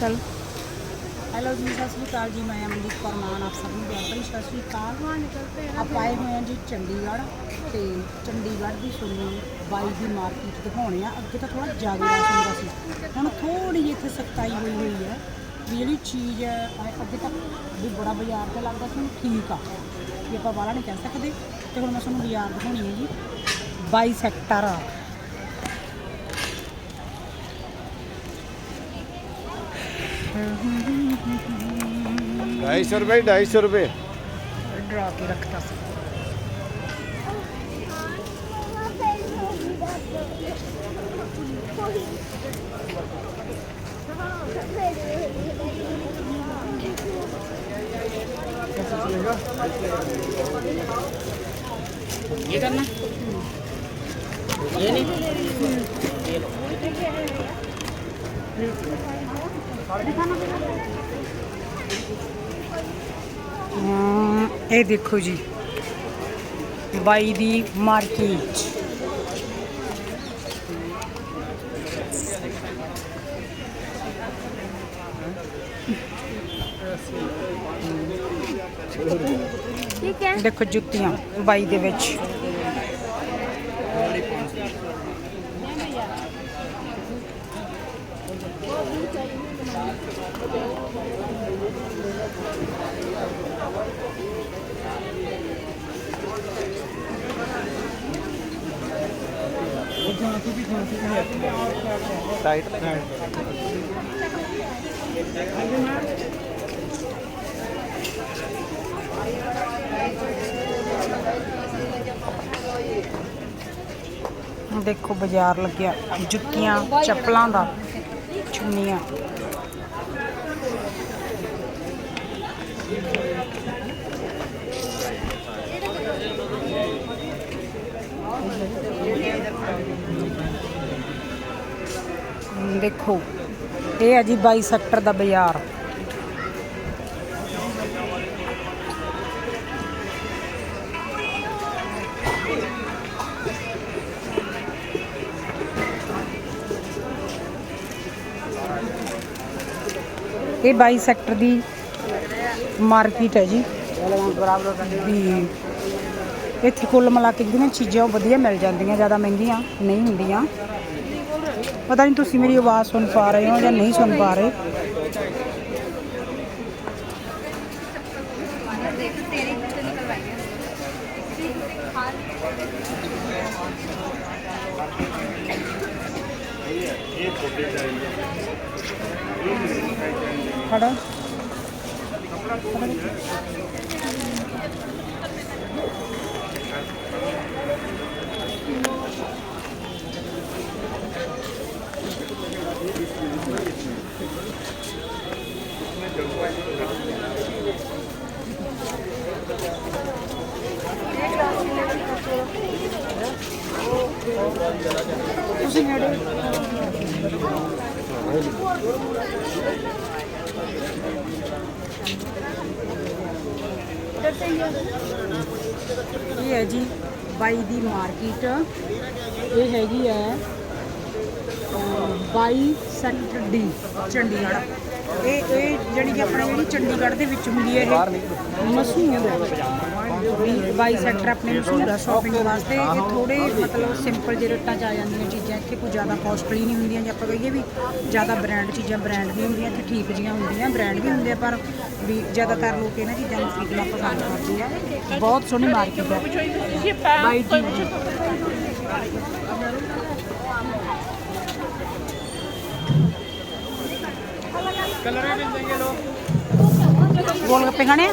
ਚਲ। ਹੈਲੋ ਜੀ ਸਤਿ ਸ਼੍ਰੀ ਅਕਾਲ ਜੀ ਮੈਂ ਅਮਨਦੀਪ ਕੌਰ ਮਾਨ ਆਪ ਸਭ ਨੂੰ ਪਿਆਰ ਭਰੀ ਸਤਿ ਸ਼੍ਰੀ ਅਕਾਲ। ਆਪਾਂ ਆਏ ਹੋਏ ਹਾਂ ਜੀ ਚੰਡੀਗੜ੍ਹ ਤੇ ਚੰਡੀਗੜ੍ਹ ਦੀ ਤੁਹਾਨੂੰ ਬਾਈ ਦੀ ਮਾਰਕੀਟ ਦਿਖਾਉਣੇ ਆ। ਅੱਗੇ ਤਾਂ ਥੋੜਾ ਜ਼ਿਆਦਾ ਰਸ਼ ਹੁੰਦਾ ਸੀ। ਹੁਣ ਥੋੜੀ ਜਿਹੀ ਇੱਥੇ ਸਖਤਾਈ ਹੋਈ ਹੋਈ ਹੈ ਵੀ ਜਿਹੜੀ ਚੀਜ਼ ਅੱਗੇ ਤੱਕ ਵੀ ਬੜਾ ਬਾਜ਼ਾਰ ਤੇ ਲੱਗਦਾ ਸੀ ਠੀਕ ਆ। ਵੀ ਆਪਾਂ ਬਾਹਲਾ ਨਹੀਂ ਕਹਿ ਸਕਦੇ। ਤੇ ਹੁਣ ਮੈਂ ਤੁਹਾਨੂੰ ਬਾਜ਼ਾਰ ਦਿਖਾਉਣੀ ਹੈ ਜੀ ਬਾਈ ਸੈਕਟਰ ढाई सौ रुपये ढाई सौ रुपये ये करना ये करना। ये लो ये लो। ਇਹ ਦੇਖੋ ਜੀ ਬਾਈ ਦੀ ਮਾਰਕੀਟ ਦੇਖੋ ਜੁੱਤੀਆਂ ਬਾਈ ਦੇ ਵਿੱਚ टाइट ਦੇਖੋ ਬਾਜ਼ਾਰ ਲੱਗਿਆ ਜੁੱਤੀਆਂ ਚੱਪਲਾਂ ਦਾ ਚੁੰਨੀਆਂ ਦੇਖੋ। ਇਹ ਹੈ ਜੀ 22 ਸੈਕਟਰ ਦਾ ਬਾਜ਼ਾਰ। ਇਹ 22 ਸੈਕਟਰ ਦੀ ਮਾਰਕੀਟ ਹੈ ਜੀ। ਵੀ ਇੱਥੇ ਕੁੱਲ ਮਿਲਾ ਕੇ ਜਿਹੜੀਆਂ ਚੀਜ਼ਾਂ ਉਹ ਵਧੀਆ ਮਿਲ ਜਾਂਦੀਆਂ, ਜ਼ਿਆਦਾ ਮਹਿੰਗੀਆਂ ਨਹੀਂ ਹੁੰਦੀਆਂ। पता नहीं तुम मेरी आवाज़ सुन पा रहे हो या नहीं सुन पा रहे। खड़ा। ਇਹ ਹੈ ਜੀ ਬਾਈ ਦੀ ਮਾਰਕੀਟ। ਇਹ ਹੈਗੀ ਹੈ ਬਾਈ ਸੈਕਟਰ ਡੀ ਚੰਡੀਗੜ੍ਹ। ਇਹ ਇਹ ਜਿਹੜੀ ਕਿ ਆਪਣਾ ਜਿਹੜੀ ਚੰਡੀਗੜ੍ਹ ਦੇ ਵਿੱਚ ਹੁੰਦੀ ਹੈ ਇਹ ਮਸ਼ਹੂਰ ਹੈ। ਵੀ ਬਾਈ ਸੈਕਟਰ ਆਪਣੇ ਮਸ਼ਹੂਰ ਹੈ ਸ਼ਾਪਿੰਗ ਵਾਸਤੇ। ਇਹ ਥੋੜੇ ਮਤਲਬ ਸਿੰਪਲ ਜਿਹੇ ਰੇਟਾਂ 'ਚ ਆ ਜਾਂਦੀਆਂ ਚੀਜ਼ਾਂ। ਇੱਥੇ ਕੋਈ ਜ਼ਿਆਦਾ ਕਾਸਟਲੀ ਨਹੀਂ ਹੁੰਦੀਆਂ ਜੇ ਆਪਾਂ ਕਹੀਏ ਵੀ। ਜ਼ਿਆਦਾ ਬ੍ਰਾਂਡ ਚੀਜ਼ਾਂ ਬ੍ਰਾਂਡ ਵੀ ਹੁੰਦੀਆਂ ਤੇ ਠੀਕ ਜੀਆਂ ਹੁੰਦੀਆਂ ਬ੍ਰਾਂਡ ਵੀ ਹੁੰਦੇ ਆ, ਪਰ ਵੀ ਜ਼ਿਆਦਾਤਰ ਲੋਕ ਇਹਨਾਂ ਚੀਜ਼ਾਂ ਨੂੰ ਖਰੀਦਣਾ ਪਸੰਦ ਕਰਦੇ ਆ। ਬਹੁਤ ਸੋਹਣੀ ਮਾਰਕੀਟ ਹੈ। ਬਾਈ ਟੀ ਗੋਲ ਗੱਪੇ ਖਾਣੇ ਆ?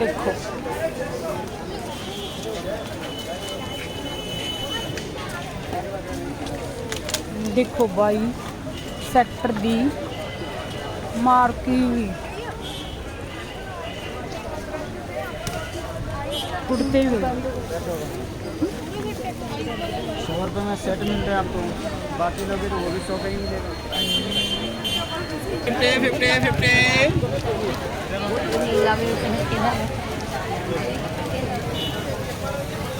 देखो देखो भाई सैक्टर दी मारकी हुई कुर्ते हुए। सौ रुपये में सेट मिल रहा है आपको। बाकी लोग तो वो भी सौ रुपये ही मिलेगा फिफ्टी फिफ्टी फिफ्टी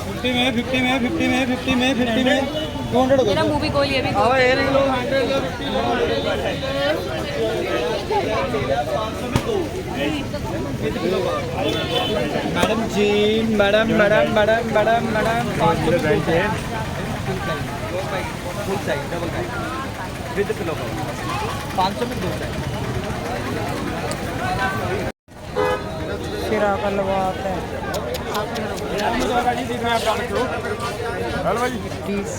फिफ्टी में फिफ्टी में फिफ्टी में फिफ्टी में फिफ्टी में टू हंड्रेड मेरा मूवी कोई ये भी हाँ ये लो madam ji madam madam madam madam madam पाँच विद किलो पाँच सौ में दो चाहिए सिरा कलवाते हैं बीस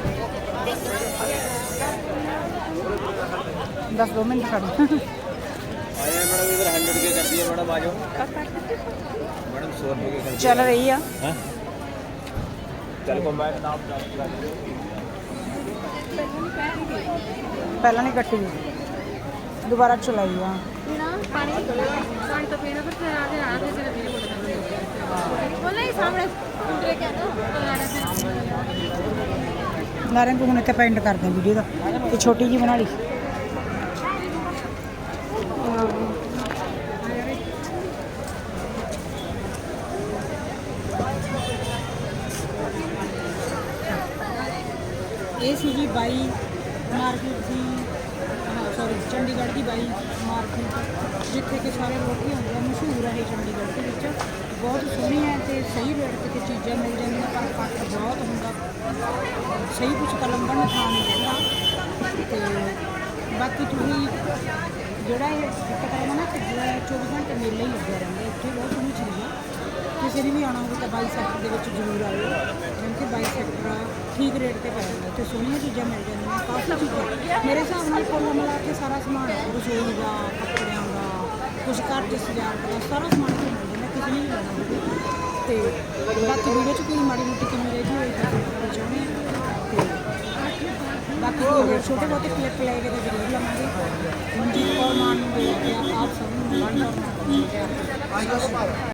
दस दो मिनट खड़ो आइए मैडम इधर हंड्रेड के कर दिए मैडम आ जाओ मैडम सौ रुपये के कर चल रही है दिए चल कॉम्बाइन नाम पहला नहीं कटी दोबारा चलाई है पानी पानी तो पीना फिर से आगे आगे से पीने पड़ता बोला ही सामने उतरे क्या ना ਨਾਰਿਆਂ ਨੂੰ ਹੁਣ ਇੱਥੇ ਪੈਂਟ ਕਰਦੇ ਹਾਂ ਵੀਡੀਓ ਦਾ ਤੇ ਛੋਟੀ ਜੀ ਬਣਾ ਲਈ ਬਾਈ ਮਾਰਕੀਟ ਦੀ ਸੌਰੀ ਚੰਡੀਗੜ੍ਹ ਦੀ ਬਾਈ ਮਾਰਕੀਟ, ਜਿੱਥੇ ਕਿ ਸਾਰੇ ਲੋਕ ਹੀ ਹੁੰਦੇ ਆ ਮਸ਼ਹੂਰ ਹੈ ਇਹ ਚੰਡੀਗੜ੍ਹ ਦੇ ਵਿੱਚ। ਬਹੁਤ ਸੋਹਣੀ ਹੈ ਤੇ ਸਹੀ ਰੇਟ ਤੇ ਚੀਜ਼ਾਂ ਮਿਲ ਜਾਂਦੀਆਂ, ਪਰ ਕੱਟ ਬਹੁਤ ਹੁੰਦਾ। ਸਹੀ ਕੁਝ ਕਲੰਗਣ ਨੂੰ ਥਾਂ ਨਹੀਂ ਦਿੰਦਾ ਤੇ ਬਾਕੀ ਤੁਸੀਂ ਜਿਹੜਾ ਇਹ ਟਕਰਾਵਾ ਨਾ, ਕਿ ਜਿਹੜਾ 24 ਘੰਟੇ ਮੇਲੇ ਹੀ ਲੱਗਿਆ ਰਹਿੰਦਾ, ਇੱਥੇ ਬਹੁਤ ਸੋਹਣੀ ਚੀਜ਼ਾਂ ਕਿਸੇ ਨੇ ਵੀ ਆਉਣਾ ਹੋਵੇ ਤਾਂ ਬਾਈ ਸੈਕਟਰ ਦੇ ਵਿੱਚ ਜ਼ਰੂਰ ਆਇਓ। ਕਿਉਂਕਿ ਬਾਈ ਸੈਕਟਰ ਠੀਕ ਰੇਟ ਤੇ ਪੈ ਜਾਂਦਾ ਤੇ ਸੋਹਣੀਆਂ ਚੀਜ਼ਾਂ ਮਿਲ ਜਾਂਦੀਆਂ, ਕਾਫੀ ਚੀਜ਼ਾਂ। ਮੇਰੇ ਹਿਸਾਬ ਨਾਲ ਕੁੱਲ ਮਿਲਾ ਕੇ ਸਾਰਾ ਸਮਾਨ ਰਸੋਈ ਦਾ, ਕੱਪੜਿਆਂ ਦਾ ਕੁਝ ਘਰ ਦੀ ਸਜਾਵਟ ਦਾ, ਸਾਰਾ ਸਮਾਨ ਇੱਥੇ ਮਿਲ ਜਾਂਦਾ, ਕਿਸੇ ਨੇ ਲੈਣਾ ਹੋਵੇ। ਤੇ ਬਾਕੀ ਵੀਡੀਓ 'ਚ ਕੋਈ ਮਾੜੀ ਮੋਟੀ ਕਮੀ ਰਹਿ ਗਈ ਹੋਈ ਤਾਂ ਆਪਾਂ ਚਾਹੁੰਦੇ ਤੇ ਬਾਕੀ ਹੋਰ ਛੋਟੇ ਬਹੁਤੇ ਕਲਿੱਪ ਲੈ ਕੇ ਤਾਂ ਜ਼ਰੂਰ ਲਵਾਂਗੇ ਮਨਜੀਤ ਕੌਰ ਮਾਨ ਨੂੰ ਦੇ ਕੇ ਆਪ ਸਭ ਨੂੰ ਮਿਲਾਂਗੇ